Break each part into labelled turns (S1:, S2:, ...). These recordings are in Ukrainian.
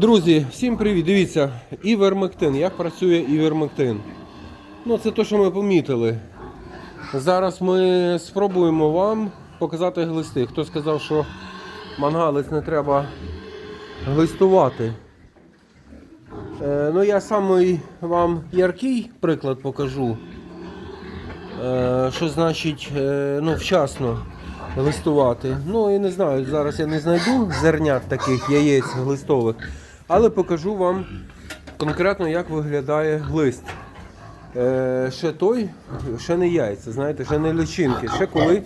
S1: Друзі, всім привіт! Дивіться, івермектин. Як працює івермектин? Ну, це те, що ми помітили. Зараз ми спробуємо вам показати глисти. Хто сказав, що мангалець не треба глистувати. Е, ну, я самий вам яркий приклад покажу. Е, що значить е, ну, вчасно глистувати. Ну і не знаю, зараз я не знайду зернят таких яєць глистових, але покажу вам конкретно, як виглядає глист. Е, ще той, ще не яйця, знаєте, ще не личинки, ще коли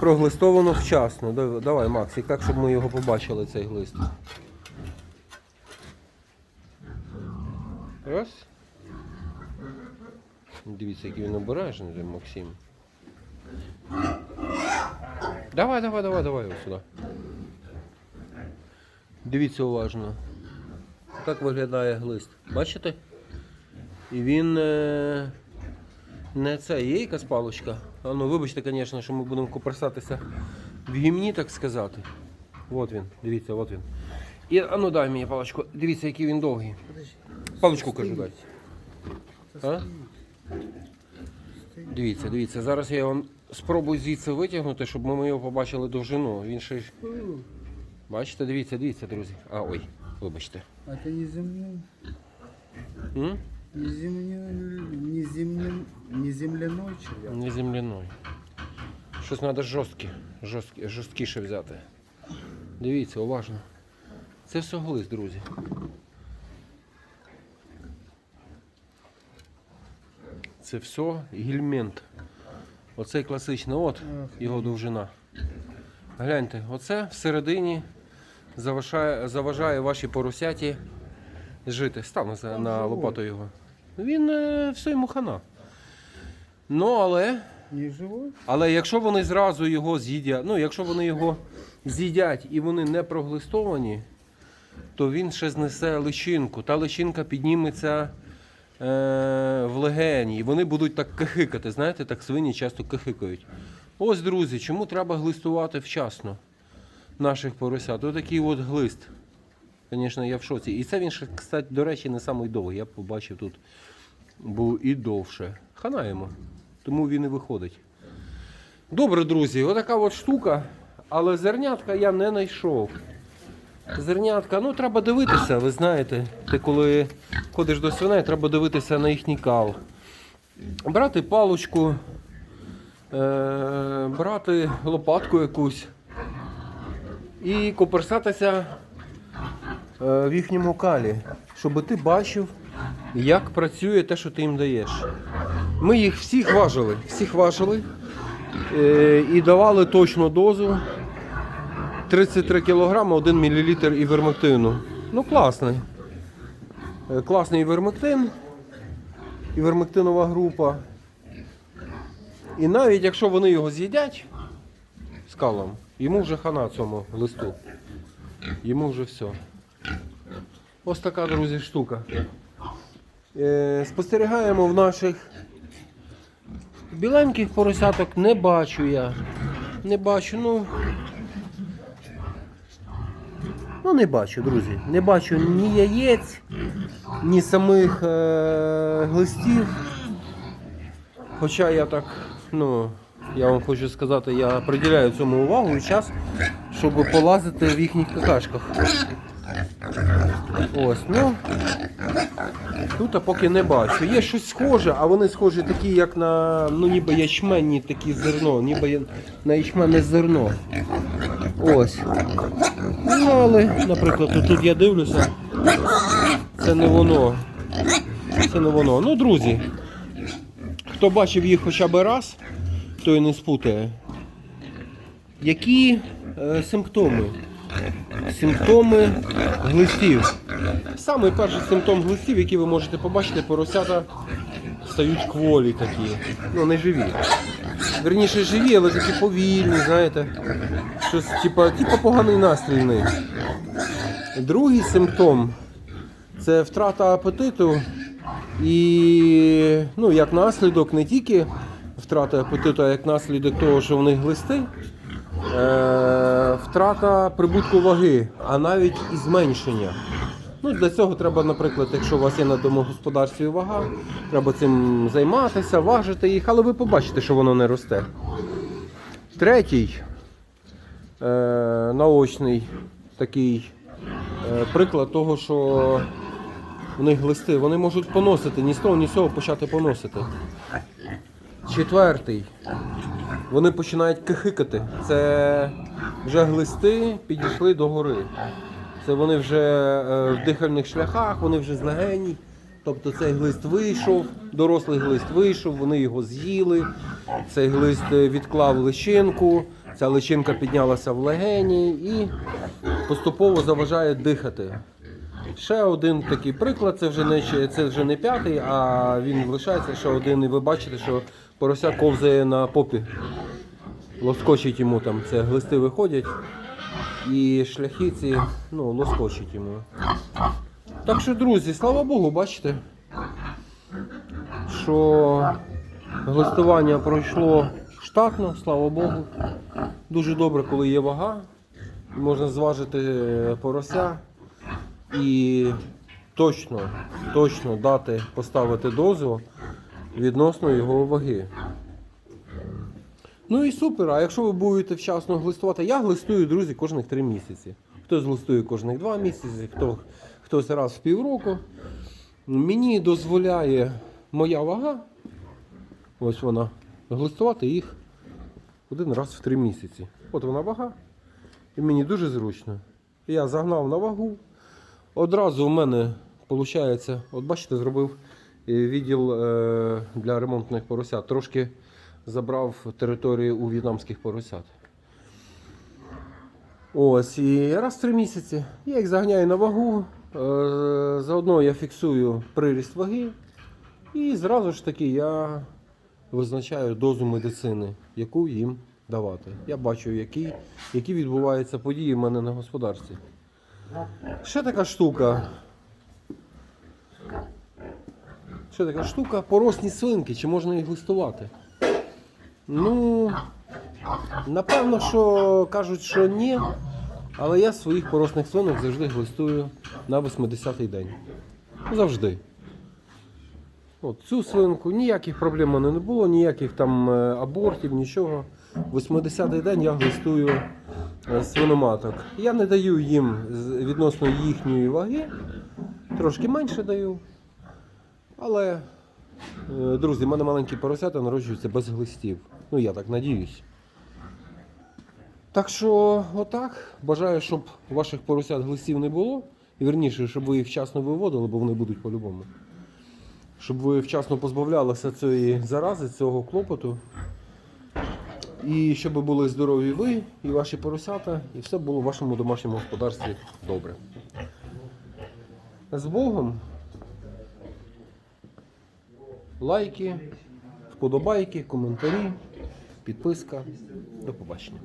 S1: проглистовано вчасно. Дав- Давай, Максик, так, щоб ми його побачили, цей глист. Раз. Дивіться, який він обережний, Максим. Давай, давай, давай, давай ось сюди. Дивіться уважно. Так виглядає глист. Бачите? І він е, не це, є якась паличка. А ну вибачте, звісно, що ми будемо куперсатися в гімні, так сказати. От він, дивіться, от він. І, а ну дай мені паличку. Дивіться, який він довгий. Паличку кажу дайте. А? Дивіться, дивіться. Зараз я вам спробую звідси витягнути, щоб ми його побачили довжину. Він ще ж. Бачите, дивіться, дивіться, друзі. А, ой, вибачте.
S2: Не земной,
S1: М?
S2: не земной, не земной, не земляной червяк.
S1: Не земляной. Щось треба жорстке, жорстке, жорсткіше взяти. Дивіться, уважно. Це все глист, друзі. Це все гільмент. Оцей класичний, от його довжина. Гляньте, оце всередині заважає, заважає ваші поросяті жити. Став на, лопату його. Він е, все йому хана. Ну, але але якщо вони зразу його з'їдять, ну якщо вони його з'їдять і вони не проглистовані, то він ще знесе личинку. Та личинка підніметься в легені, і вони будуть так кихикати. Знаєте, так свині часто кихикають. Ось, друзі, чому треба глистувати вчасно наших поросят? Ось такий от глист. Звісно, я в шоці. І це він ще, кстати, до речі, не самий довгий. Я побачив тут був і довше. Хана йому. Тому він і виходить. Добре, друзі, отака от штука. Але зернятка я не знайшов. Зернятка, ну треба дивитися, ви знаєте. Ти коли ходиш до свиней, треба дивитися на їхній кал. Брати паличку, е- брати лопатку якусь і коперсатися е, в їхньому калі, щоб ти бачив, як працює те, що ти їм даєш. Ми їх всіх важили, всіх важили е, і давали точну дозу 33 кг 1 мл івермектину. Ну, класний. Е, Класний івермектин, івермектинова група. І навіть якщо вони його з'їдять скалом, йому вже хана цьому листу. Йому вже все. Ось така, друзі, штука. Е, Спостерігаємо в наших біленьких поросяток не бачу я. Не бачу, ну. Ну, не бачу, друзі. Не бачу ні яєць, ні самих е- глистів. Хоча я так, ну, я вам хочу сказати, я приділяю цьому увагу і час, щоб полазити в їхніх какашках. Ось, ну. Тут поки не бачу. Є щось схоже, а вони схожі такі, як на ну ніби ячменні такі зерно, ніби на ячменне зерно. Ось. Ну, але, наприклад, тут, тут я дивлюся. Це не воно. Це не воно. Ну, друзі, хто бачив їх хоча б раз, той не спутає. Які е, симптоми? Симптоми глистів. Самий перший симптом глистів, який ви можете побачити, поросята стають кволі такі. Ну, не живі. Верніше живі, але такі повільні, знаєте. Щось типа, типа поганий настрій в них. Другий симптом це втрата апетиту і ну, як наслідок не тільки втрати апетиту, а як наслідок того, що в них глисти. е, втрата прибутку ваги, а навіть і зменшення. Ну, для цього треба, наприклад, якщо у вас є на домогосподарстві вага, треба цим займатися, важити їх, але ви побачите, що воно не росте. Третій е, наочний такий е, приклад того, що в них глисти, вони можуть поносити, ні з того, ні з цього почати поносити. Четвертий. Вони починають кихикати. Це вже глисти підійшли до гори. Це вони вже е, в дихальних шляхах, вони вже злегені. Тобто цей глист вийшов, дорослий глист вийшов, вони його з'їли. Цей глист е, відклав личинку, ця личинка піднялася в легені і поступово заважає дихати. Ще один такий приклад, це вже не, це вже не п'ятий, а він лишається ще один, і ви бачите, що порося ковзає на попі. Лоскочить йому там, це глисти виходять, і шляхи ці ну, лоскочить йому. Так що, друзі, слава Богу, бачите, що глистування пройшло штатно, слава Богу. Дуже добре, коли є вага, можна зважити порося і точно, точно дати поставити дозу відносно його ваги. Ну і супер. А якщо ви будете вчасно глистувати, я глистую, друзі, кожних 3 місяці. Хтось глистує кожних 2 місяці, хто, хтось раз в півроку. Мені дозволяє моя вага, ось вона, глистувати їх один раз в 3 місяці. От вона вага. І мені дуже зручно. Я загнав на вагу. Одразу у мене виходить, от бачите, зробив е, відділ е, для ремонтних поросят. Трошки забрав територію у в'єтнамських поросят. Ось, і раз в три місяці я їх заганяю на вагу. е, Заодно я фіксую приріст ваги. І зразу ж таки я визначаю дозу медицини, яку їм давати. Я бачу, які, які відбуваються події в мене на господарстві. Ще така штука. Ще така штука, поросні свинки, чи можна їх листувати? Ну, напевно, що кажуть, що ні. Але я своїх поросних свинок завжди глистую на 80-й день. Завжди. От цю свинку ніяких проблем мене не було, ніяких там е, абортів, нічого. 80-й день я глистую е, свиноматок. Я не даю їм відносно їхньої ваги, трошки менше даю. Але, е, друзі, в мене маленькі поросята народжуються без глистів. Ну, я так надіюсь. Так що, отак. Бажаю, щоб ваших поросят глистів не було. І верніше, щоб ви їх вчасно виводили, бо вони будуть по-любому. Щоб ви вчасно позбавлялися цієї зарази, цього клопоту. І щоб були здорові ви і ваші поросята, і все було в вашому домашньому господарстві добре. З Богом. Лайки, вподобайки, коментарі, підписка. До побачення.